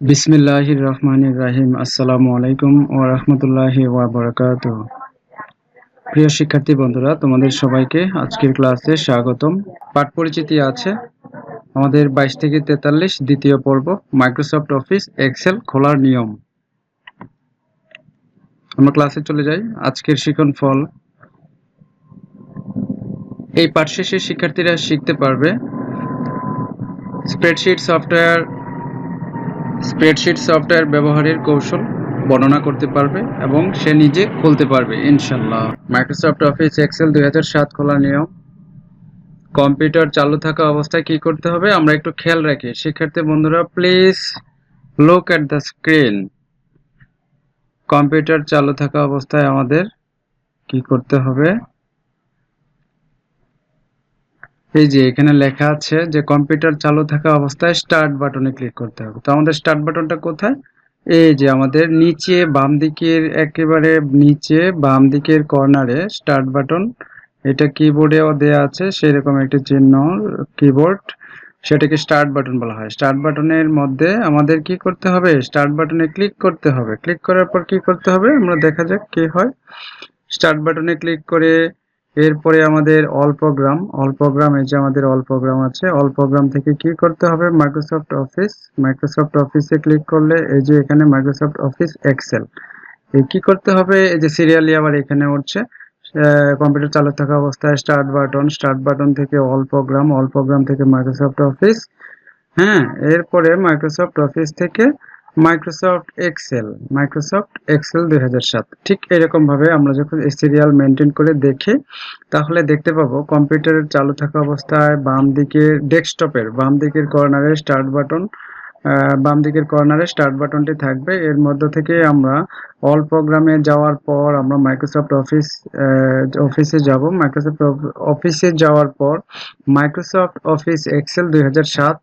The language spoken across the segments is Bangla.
বিসমিল্লাহির রহমানির রাহিম আসসালামু আলাইকুম ওয়া রাহমাতুল্লাহি ওয়া বারাকাতুহু প্রিয় শিক্ষার্থী বন্ধুরা, তোমাদের সবাইকে আজকের ক্লাসে স্বাগতম। পাঠ পরিচিতি আছে আমাদের 22 থেকে 43 দ্বিতীয় পর্ব, মাইক্রোসফট অফিস, এক্সেল খোলার নিয়ম। আমরা ক্লাসে চলে যাই। আজকের শিখন ফল। এই পাঠ শেষে শিক্ষার্থীরা শিখতে পারবে। স্প্রেডশিট সফটওয়্যার স্প্রেডশিট সফটওয়্যার ব্যবহারের কৌশল বর্ণনা করতে পারবে এবং সে নিজে খুলতে পারবে ইনশাল্লাহ মাইক্রোসফট অফিস এক্সেল দুই হাজার সাত খোলা নিয়ম। কম্পিউটার চালু থাকা অবস্থায় কি করতে হবে? আমরা একটু খেয়াল রাখি। শিক্ষার্থী বন্ধুরা please look at the screen computer চালু থাকা অবস্থায় আমাদের কি করতে হবে? এই যে এখানে লেখা আছে যে কম্পিউটার চালু থাকা অবস্থায় স্টার্ট বাটনে ক্লিক করতে হবে। তো আমাদের স্টার্ট বাটনটা কোথায়? এই যে আমাদের নিচে বাম দিকের একেবারে নিচে বাম দিকের কর্নারে স্টার্ট বাটন এটা কিবোর্ডেও দেওয়া আছে, সেরকম একটি চিহ্ন কিবোর্ড সেটাকে স্টার্ট বাটন বলা হয়। স্টার্ট বাটনের মধ্যে আমাদের কি করতে হবে? স্টার্ট বাটনে ক্লিক করতে হবে। ক্লিক করার পর কি করতে হবে? আমরা দেখা যাক কি হয়। স্টার্ট বাটনে ক্লিক করে এরপরে আমাদের অল প্রোগ্রাম অল প্রোগ্রাম এই যে আমাদের অল প্রোগ্রাম আছে অল প্রোগ্রাম থেকে কি করতে হবে? মাইক্রোসফট অফিস মাইক্রোসফট অফিসে ক্লিক করলে এই যে এখানে মাইক্রোসফট অফিস এক্সেল এই কি করতে হবে? এই যে সিরিয়ালি আবার এখানে উঠছে। কম্পিউটার চালু থাকা অবস্থায় স্টার্ট বাটন স্টার্ট বাটন থেকে অল প্রোগ্রাম অল প্রোগ্রাম থেকে মাইক্রোসফট অফিস হ্যাঁ এরপরে মাইক্রোসফট অফিস থেকে মাইক্রোসফট এক্সেল মাইক্রোসফট এক্সেল দুই হাজার সাত। ঠিক এরকমভাবে আমরা যখন সিরিয়াল মেনটেন করে দেখি, তাহলে দেখতে পাবো কম্পিউটারের চালু থাকা অবস্থায় বাম দিকের ডেস্কটপের বাম দিকের কর্নারে স্টার্ট বাটন বাম দিকের কর্নারে স্টার্ট বাটনটি থাকবে। এর মধ্য থেকে আমরা অল প্রোগ্রামে যাওয়ার পর আমরা মাইক্রোসফট অফিস অফিসে যাব। মাইক্রোসফট অফিসে যাওয়ার পর মাইক্রোসফট অফিস এক্সেল দুই হাজার সাত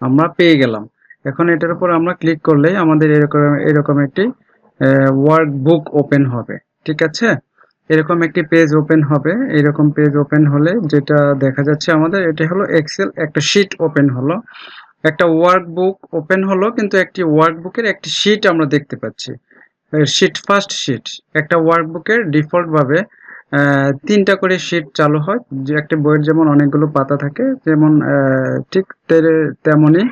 আমরা পেয়ে গেলাম। এখন এটার উপর আমরা ক্লিক করলেই আমাদের এরকম এরকম একটি ওয়ার্ক বুক ওপেন হবে। ঠিক আছে? এরকম একটি পেজ ওপেন হবে। এরকম পেজ ওপেন হলে যেটা দেখা যাচ্ছে আমাদের, এটা হলো এক্সেল একটা শিট ওপেন হলো। একটা ওয়ার্ক বুক ওপেন হলো, কিন্তু একটি ওয়ার্ক বুকের একটি শিট আমরা দেখতে পাচ্ছি। শিট ফার্স্ট শিট একটা ওয়ার্ক বুকের ডিফল্ট ভাবে তিনটা করে শিট চালু হয়। যে, একটা বইয়ের যেমন অনেকগুলো পাতা থাকে, যেমন ঠিক তেমনই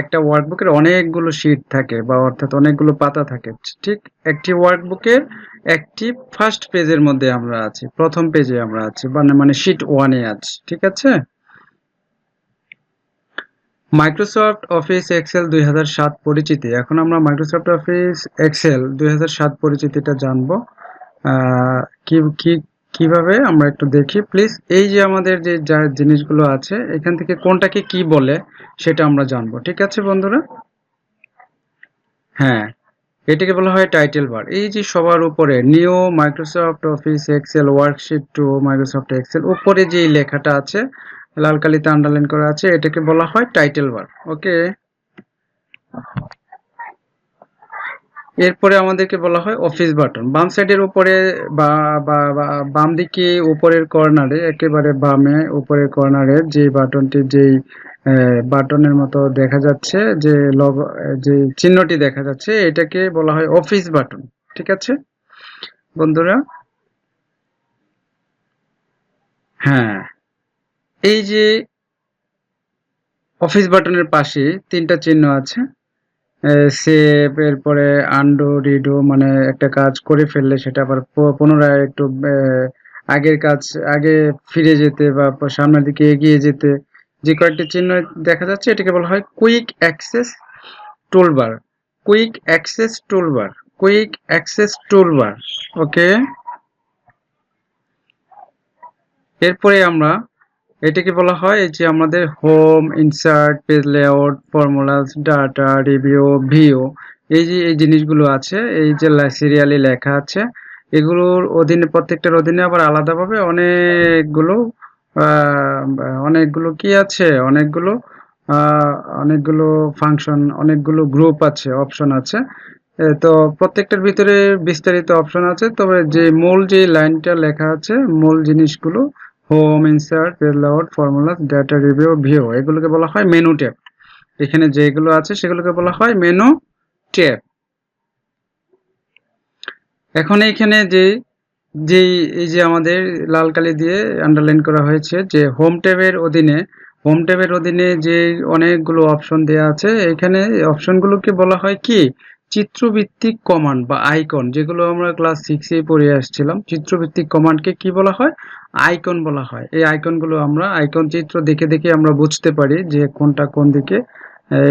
একটা ওয়ার্কবুকের অনেকগুলো শিট থাকে বা অর্থাৎ অনেকগুলো পাতা থাকে। ঠিক একটি ওয়ার্কবুকের একটি ফার্স্ট পেজের মধ্যে আমরা আছি, প্রথম পেজে আমরা আছি মানে মানে শিট ওয়ানে আছি, ঠিক আছে? মাইক্রোসফট অফিস এক্সেল দুই সাত পরিচিতি। এখন আমরা মাইক্রোসফট অফিস এক্সেল দুই সাত পরিচিতিটা জানব। কি কি কীভাবে আমরা একটু দেখি। প্লিজ এই যে আমাদের যে যা জিনিসগুলো আছে, এখান থেকে কোনটাকে কি বলে সেটা আমরা জানব। ঠিক আছে বন্ধুরা? হ্যাঁ এটাকে বলা হয় টাইটেল বার এই যে সবার উপরে new Microsoft Office Excel worksheet to Microsoft Excel উপরে যে লেখাটা আছে, লাল কালিতে আন্ডারলাইন করা আছে, এটাকে বলা হয় টাইটেল বার ওকে এরপরে আমাদেরকে বলা হয় অফিস বাটন বাম সাইডের উপরে বা বাম দিকে উপরের কর্নারে একেবারে বামে উপরের কর্নারে যে বাটনটি যেই বাটনের মতো দেখা যাচ্ছে, যে লগ যে চিহ্নটি দেখা যাচ্ছে, এটাকে বলা হয় অফিস বাটন ঠিক আছে? বন্ধুরা? হ্যাঁ। এই যে অফিস বাটনের পাশে তিনটা চিহ্ন আছে। সেভ এরপরে আন্ডো, রিডো মানে একটা কাজ করে ফেললে সেটা আবার পুনরায় একটু আগের কাজ, আগে ফিরে যেতে বা সামনের দিকে এগিয়ে যেতে যে কয়েকটি চিহ্ন দেখা যাচ্ছে, এটাকে বলা হয় quick access toolbar. Quick access toolbar. Quick access toolbar. Okay? এরপরে আমরা এটাকে বলা হয় যে আমাদের home insert page layout formulas data review view এই যে এই জিনিসগুলো আছে, এই যে সিরিয়ালি লেখা আছে, এগুলোর অধীনে, প্রত্যেকটার অধীনে আবার আলাদাভাবে অনেকগুলো অনেকগুলো কি আছে? অনেকগুলো অনেকগুলো ফাংশন অনেকগুলো গ্রুপ আছে অপশন আছে। তো প্রত্যেকটার ভিতরে বিস্তারিত অপশন আছে। তবে যে মূল যে লাইনটা লেখা আছে, মূল জিনিসগুলো home insert page layout formula data review view এগুলোকে বলা হয় মেনু ট্যাব এখানে যেগুলো আছে সেগুলোকে বলা হয় মেনু ট্যাব এখন এখানে যে যেই এই যে আমাদের লাল কালি দিয়ে আন্ডারলাইন করা হয়েছে যে হোম ট্যাবের অধীনে হোম ট্যাবের অধীনে যে অনেকগুলো অপশন দেওয়া আছে, এখানে অপশনগুলোকে বলা হয় কি? চিত্রভিত্তিক কমান্ড বা আইকন যেগুলো আমরা ক্লাস সিক্সে পড়ে আসছিলাম। চিত্রভিত্তিক কমান্ডকে কি বলা হয়? আইকন বলা হয়। এই আইকনগুলো আমরা আইকন চিত্র দেখে দেখে আমরা বুঝতে পারি যে কোনটা কোন দিকে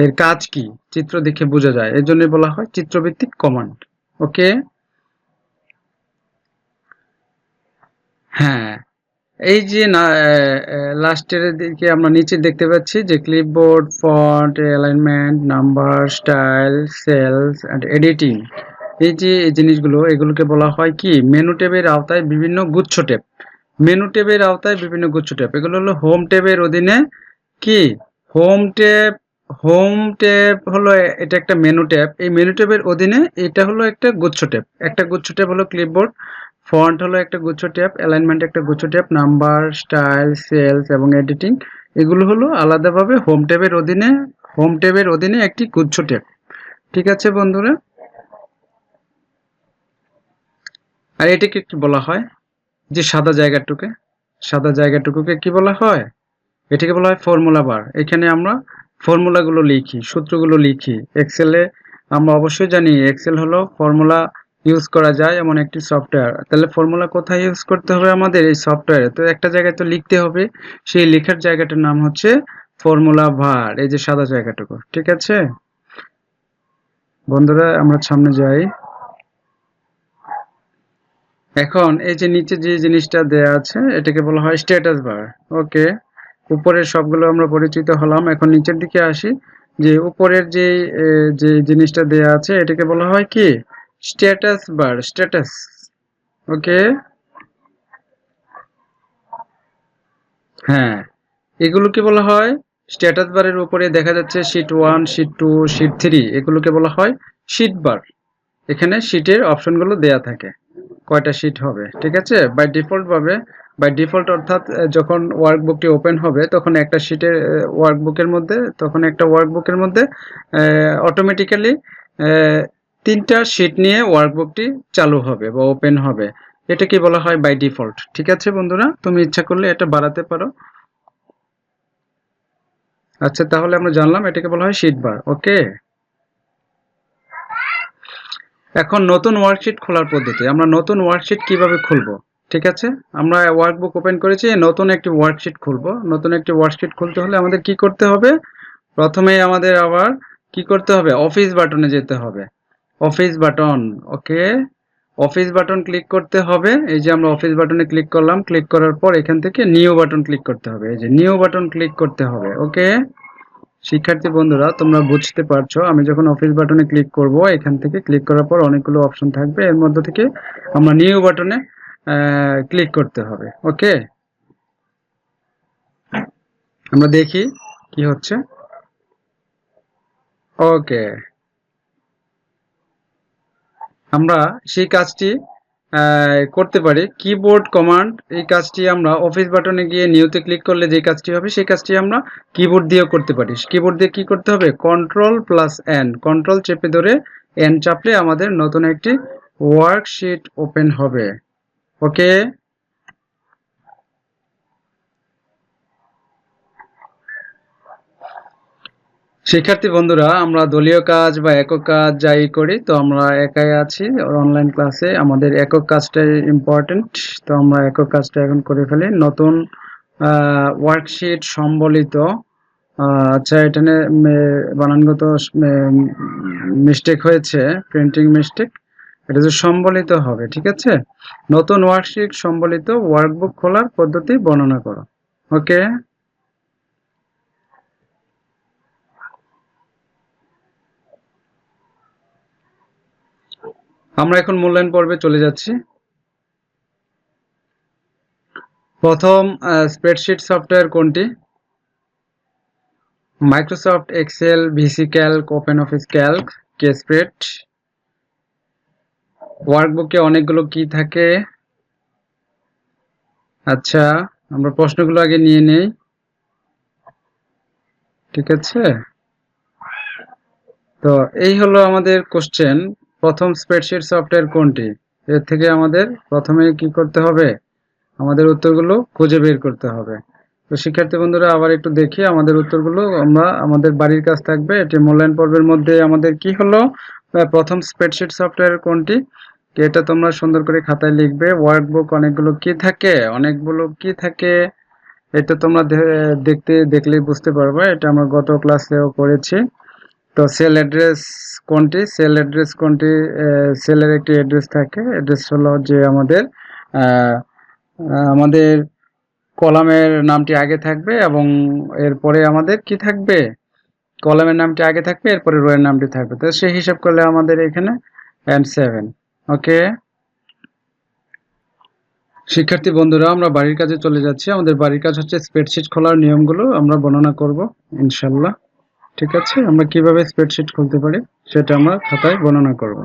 এর কাজ কি। চিত্র দেখে বোঝা যায়। এর জন্য বলা হয় চিত্রভিত্তিক কমান্ড ওকে হ্যাঁ। এই যে লাস্টের দিকে আমরা নিচে দেখতে পাচ্ছি যে clipboard font alignment number style cells and editing এই যে জিনিসগুলো, এগুলোকে বলা হয় কি মেনু ট্যাবের আওতায় বিভিন্ন গুচ্ছ ট্যাব মেনু ট্যাবের আওতায় বিভিন্ন গুচ্ছ ট্যাব। এগুলো হলো হোম ট্যাবের অধীনে কি? হোম ট্যাব হোম ট্যাব হলো এটা একটা মেনু ট্যাব। এই মেনু ট্যাবের অধীনে এটা হলো একটা গুচ্ছ ট্যাব। একটা গুচ্ছ ট্যাব হলো ক্লিপবোর্ড ফন্ট হলো একটা গুচ্ছ ট্যাব অ্যালাইনমেন্ট একটা গুচ্ছ ট্যাব নাম্বার স্টাইল সেলস এবং এডিটিং এগুলো হলো আলাদাভাবে হোম ট্যাবের অধীনে হোম ট্যাবের অধীনে একটি গুচ্ছ ট্যাব। ঠিক আছে বন্ধুরা? আর এটাকে কি বলা হয় যে সাদা জায়গাটুকে, সাদা জায়গাটুকুকে কি বলা হয়? এটাকে বলা হয় ফর্মুলা বার। এখানে আমরা ফর্মুলাগুলো লিখি, সূত্রগুলো লিখি। এক্সেলে আমরা অবশ্যই জানি এক্সেল হলো ফর্মুলা ইউজ করা যায় এমন একটি সফটওয়্যার তাহলে ফর্মুলা কোথায় ইউজ করতে হবে আমাদের এই সফটওয়্যারে তো একটা জায়গায় তো লিখতে হবে, সেই লেখার জায়গাটার নাম হচ্ছে ফর্মুলা ভার এই যে সাদা জায়গাটুকু। ঠিক আছে? বন্ধুরা, আমরা সামনে যাই। এখন এই যে নিচে যে জিনিসটা দেয়া আছে, এটাকে বলা হয় স্ট্যাটাস বার ওকে উপরের সবগুলো আমরা পরিচিত হলাম। এখন নিচের দিকে আসি, যে উপরের যে যে জিনিসটা দেয়া আছে, এটাকে বলা হয় কি? স্ট্যাটাস বার স্ট্যাটাস ওকে হ্যাঁ এগুলোকে বলা হয় স্ট্যাটাস বারের উপরে দেখা যাচ্ছে sheet one sheet two sheet three এগুলোকে বলা হয় শিট বার এখানে শিটের অপশনগুলো দেয়া থাকে। কয়টা শিট হবে, ঠিক আছে? বাই ডিফল্ট ভাবে বাই ডিফল্ট অর্থাৎ যখন ওয়ার্কবুকটি ওপেন হবে, তখন একটা শিটের ওয়ার্কবুকের মধ্যে, তখন একটা ওয়ার্কবুকের মধ্যে অটোমেটিক্যালি তিনটা শিট নিয়ে ওয়ার্কবুকটি চালু হবে বা ওপেন হবে। এটা কি বলা হয়? বাই ডিফল্ট ঠিক আছে বন্ধুরা? তুমি ইচ্ছা করলে এটা বাড়াতে পারো। আচ্ছা তাহলে আমরা জানলাম এটাকে বলা হয় শিট বার ওকে এখন নতুন ওয়ার্কশিট খোলার পদ্ধতি। আমরা নতুন ওয়ার্কশিট কীভাবে খুলবো? ঠিক আছে? আমরা ওয়ার্কবুক ওপেন করেছি, নতুন একটি ওয়ার্কশিট খুলব। নতুন একটি ওয়ার্কশিট খুলতে হলে আমাদের কি করতে হবে? প্রথমেই আমাদের আবার কি করতে হবে? অফিস বাটনে যেতে হবে। Office button okay office button click করতে হবে। এই যে আমরা অফিস বাটনে ক্লিক করলাম ক্লিক করার পর এখান থেকে নিউ বাটন ক্লিক করতে হবে। এই যে নিউ বাটন ক্লিক করতে হবে ওকে শিক্ষার্থী বন্ধুরা, তোমরা বুঝতে পারছ, আমি যখন অফিস বাটনে ক্লিক করব, এখান থেকে ক্লিক করার পর অনেকগুলো অপশন থাকবে। এর মধ্যে থেকে আমরা নিউ বাটনে ক্লিক করতে হবে ওকে আমরা দেখি কি হচ্ছে। ওকে আমরা সেই কাজটি করতে পারি। কিবোর্ড কমান্ড এই কাজটি আমরা অফিস বাটনে গিয়ে নিউতে ক্লিক করলে যে কাজটি হবে, সেই কাজটি আমরা কিবোর্ড দিয়েও করতে পারি। কিবোর্ড দিয়ে কি করতে হবে? কন্ট্রোল প্লাস এন কন্ট্রোল চেপে ধরে এন চাপলে আমাদের নতুন একটি ওয়ার্কশিট ওপেন হবে। ওকে শিক্ষার্থী বন্ধুরা, আমরা দলীয় কাজ বা একক কাজ যাই করি, তো আমরা একাই আছি অনলাইন ক্লাসে আমাদের একক কাজটাই ইম্পর্টেন্ট তো আমরা একক কাজটা এখন করে ফেলি। নতুন ওয়ার্কশিট সম্বলিত আচ্ছা এখানে বানানগত মিস্টেক হয়েছে প্রিন্টিং মিস্টেক এটা যে সম্বলিত হবে, ঠিক আছে? নতুন ওয়ার্কশিট সম্বলিত ওয়ার্কবুক খোলার পদ্ধতি বর্ণনা করো। ওকে আমরা এখন মূল্যায়ন পর্বে চলে যাচ্ছি। প্রথম স্প্রেডশিট সফটওয়্যার কোনটি? Microsoft Excel VisiCalc OpenOffice Calc কে স্প্রেড ওয়ার্কবুকে অনেকগুলো কি থাকে? আচ্ছা আমরা প্রশ্নগুলো আগে নিয়ে নেই। ঠিক আছে? তো এই হলো আমাদের কোশ্চেন প্রথম স্প্রেডশিট সফটওয়্যার কোনটি? এর থেকে আমাদের প্রথমে কি করতে হবে? আমাদের উত্তরগুলো খুঁজে বের করতে হবে। তো শিক্ষার্থী বন্ধুরা, আবার একটু দেখি আমাদের উত্তরগুলো। আমরা, আমাদের বাড়ির কাজ থাকবে। এটি মূল্যায়ন পর্বের মধ্যে আমাদের কি হলো? প্রথম স্প্রেডশিট সফটওয়্যার কোনটি? এটা তোমরা সুন্দর করে খাতায় লিখবে। ওয়ার্কবুক অনেকগুলো কি থাকে? অনেকগুলো কি থাকে? এটা তোমরা দেখতে, দেখলেই বুঝতে পারবে। এটা আমরা গত ক্লাসেও করেছি। তো সেল অ্যাড্রেস কোনটি? সেল অ্যাড্রেস কোনটি? সেলের একটি অ্যাড্রেস থাকে। অ্যাড্রেস হলো যে আমাদের আমাদের কলামের নামটি আগে থাকবে এবং এরপরে আমাদের কি থাকবে? কলামের নামটি আগে থাকবে, এরপরে রোয়ের নামটি থাকবে। তো সেই হিসাব করলে আমাদের এখানে এন সেভেন ওকে শিক্ষার্থী বন্ধুরা, আমরা বাড়ির কাজে চলে যাচ্ছি। আমাদের বাড়ির কাজ হচ্ছে স্প্রেডশিট খোলার নিয়মগুলো আমরা বর্ণনা করব, ইনশাল্লাহ। ঠিক আছে? আমরা কীভাবে স্প্রেডশিট খুলতে পারি? সেটা আমরা খাতায় বর্ণনা করব।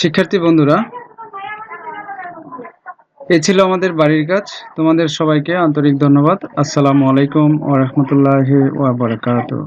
শিক্ষার্থী বন্ধুরা, এ ছিল আমাদের বাড়ির কাজ। তোমাদের সবাইকে আন্তরিক ধন্যবাদ। আসসালামু আলাইকুম ওয়া বারাকাতুহু।